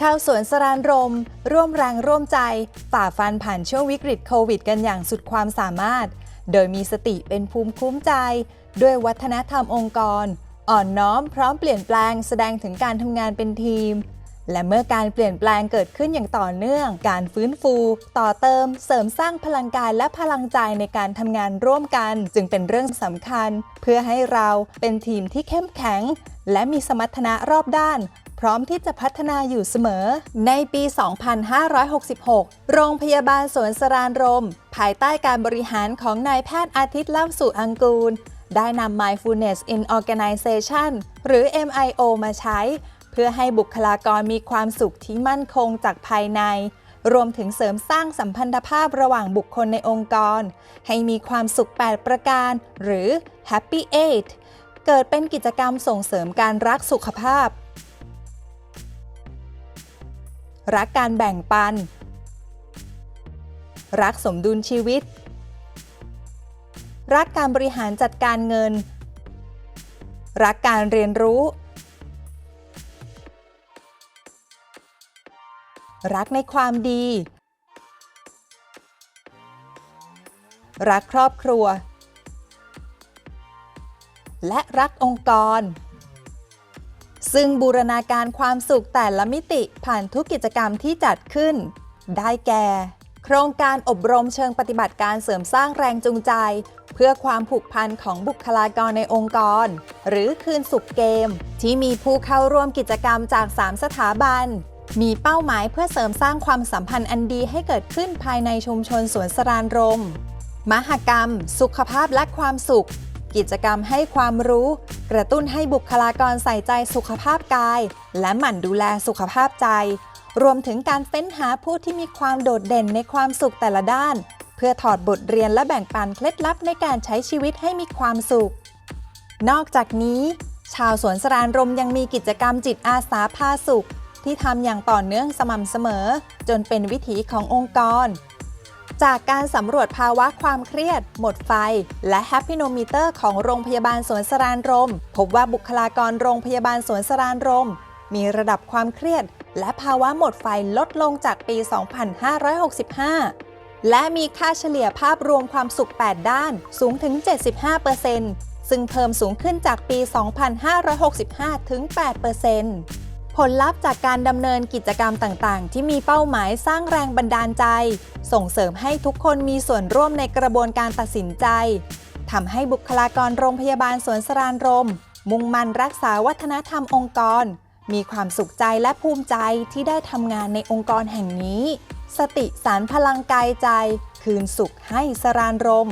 ชาวสวนสรานรม ร่วมแรงร่วมใจ ฝ่าฟันผ่านช่วงวิกฤตโควิด กันอย่างสุดความสามารถ โดยมีสติเป็นภูมิคุ้มใจ ด้วยวัฒนธรรมองค์กร อ่อนน้อมพร้อมเปลี่ยนแปลงแสดงถึงการทำงานเป็นทีม และเมื่อการเปลี่ยนแปลงเกิดขึ้นอย่างต่อเนื่อง การฟื้นฟู ต่อเติม เสริมสร้างพลังกายและพลังใจในการทำงานร่วมกัน จึงเป็นเรื่องสำคัญ เพื่อให้เราเป็นทีมที่เข้มแข็ง และมีสมรรถนะรอบด้าน พร้อมที่จะพัฒนาอยู่เสมอ ในปี 2566 โรงพยาบาลสวนสรานรม ภายใต้การบริหารของนายแพทย์อาทิตย์เล่าสู่อังกูล ได้นำ Mindfulness in Organization หรือ MIO มาใช้ เพื่อให้บุคลากรมีความสุขที่มั่นคงจากภายในรวมถึงเสริมสร้างสัมพันธภาพระหว่างบุคคลในองค์กร ให้มีความสุข 8 ประการ หรือ Happy Eight เกิดเป็นกิจกรรมส่งเสริมการรักสุขภาพ รักการแบ่งปัน รักสมดุลชีวิต รักการบริหารจัดการเงิน รักการเรียนรู้ รักในความดี รักครอบครัว และรักองค์กร ซึ่งบูรณาการความสุขแต่ละมิติผ่านทุกกิจกรรมที่จัดขึ้น ได้แก่ โครงการอบรมเชิงปฏิบัติการเสริมสร้างแรงจูงใจ เพื่อความผูกพันของบุคลากรในองค์กร หรือคืนสุขเกม ที่มีผู้เข้าร่วมกิจกรรมจาก 3 สถาบัน มีเป้าหมายเพื่อเสริมสร้างความสัมพันธ์อันดีให้เกิดขึ้นภายในชุมชนสวนสรานรม มหกรรม สุขภาพและความสุข กิจกรรมให้ความรู้ กระตุ้นให้บุคลากรใส่ใจสุขภาพกาย และหมั่นดูแลสุขภาพใจ รวมถึงการเฟ้นหาผู้ที่มีความโดดเด่นในความสุขแต่ละด้าน เพื่อถอดบทเรียนและแบ่งปันเคล็ดลับในการใช้ชีวิตให้มีความสุข นอกจากนี้ ชาวสวนสรานรมยังมีกิจกรรมจิตอาสาพาสุข ที่ทำอย่างต่อเนื่องสม่ำเสมอ จนเป็นวิถีขององค์กร จากการสำรวจภาวะความเครียด หมดไฟ และ Happy No Meter ของโรงพยาบาลสวนสรานรม พบว่าบุคลากรโรงพยาบาลสวนสรานรม มีระดับความเครียด และภาวะหมดไฟลดลงจากปี 2565 และมีค่าเฉลี่ยภาพรวมความสุข 8 ด้านสูงถึง 75%ซึ่งเพิ่มสูงขึ้นจากปี 2565 ถึง 8% ผลลัพธ์จากการดำเนินกิจกรรมต่างๆ ที่มีเป้าหมายสร้างแรงบันดาลใจ ส่งเสริมให้ทุกคนมีส่วนร่วมในกระบวนการตัดสินใจทำให้บุคลากรโรงพยาบาลสวนสรานรม มุ่งมั่นรักษาวัฒนธรรมองค์กร มีความสุขใจและภูมิใจที่ได้ทำงานในองค์กรแห่งนี้ สติสารพลังกายใจ คืนสุขให้สรานรม